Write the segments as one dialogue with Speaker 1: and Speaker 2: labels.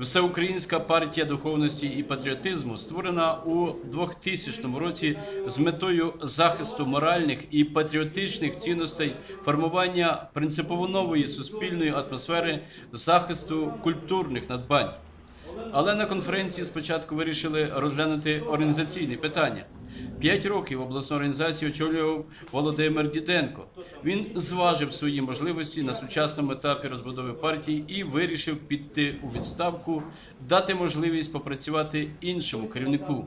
Speaker 1: Всеукраїнська партія духовності і патріотизму створена у 2000 році з метою захисту моральних і патріотичних цінностей, формування принципово нової суспільної атмосфери захисту культурних надбань. Але на конференції спочатку вирішили розглянути організаційні питання. П'ять років обласну організацію очолював Володимир Діденко. Він зважив свої можливості на сучасному етапі розбудови партії і вирішив піти у відставку, дати можливість попрацювати іншому керівнику.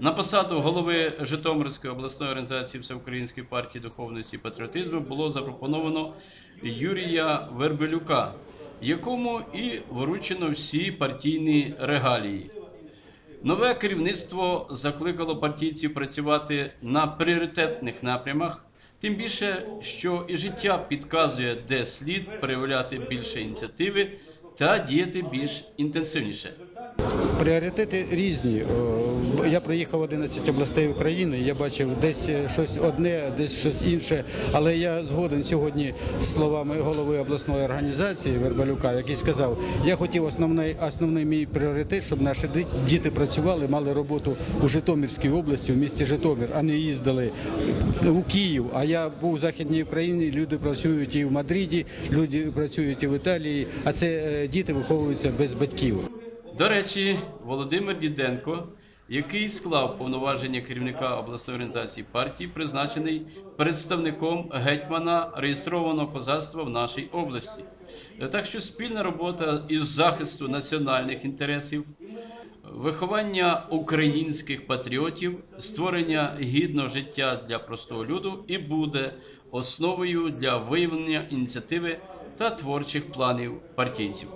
Speaker 1: На посаду голови Житомирської обласної організації Всеукраїнської партії духовності і патріотизму було запропоновано Юрія Вербелюка, якому і вручено всі партійні регалії. Нове керівництво закликало партійців працювати на пріоритетних напрямах, тим більше, що і життя підказує, де слід проявляти більше ініціативи та діяти більш інтенсивніше.
Speaker 2: Пріоритети різні. Я проїхав 11 областей України. Я бачив десь е, щось одне, десь щось інше. Але я згоден сьогодні з словами голови обласної організації Вербалюка, який сказав, я хотів основний, основний мій пріоритет, щоб наші діти працювали, мали роботу у Житомирській області, в місті Житомир, а не їздили у Київ. А я був у Західній Україні. Люди працюють і в Мадриді, люди працюють і в Італії. А це е, діти виховуються без батьків.
Speaker 1: До речі, Володимир Діденко, який склав повноваження керівника обласної організації партії, призначений представником гетьмана реєстрованого козацтва в нашій області. Так що спільна робота із захисту національних інтересів, виховання українських патріотів, створення гідного життя для простого люду і буде основою для виявлення ініціативи та творчих планів партійців.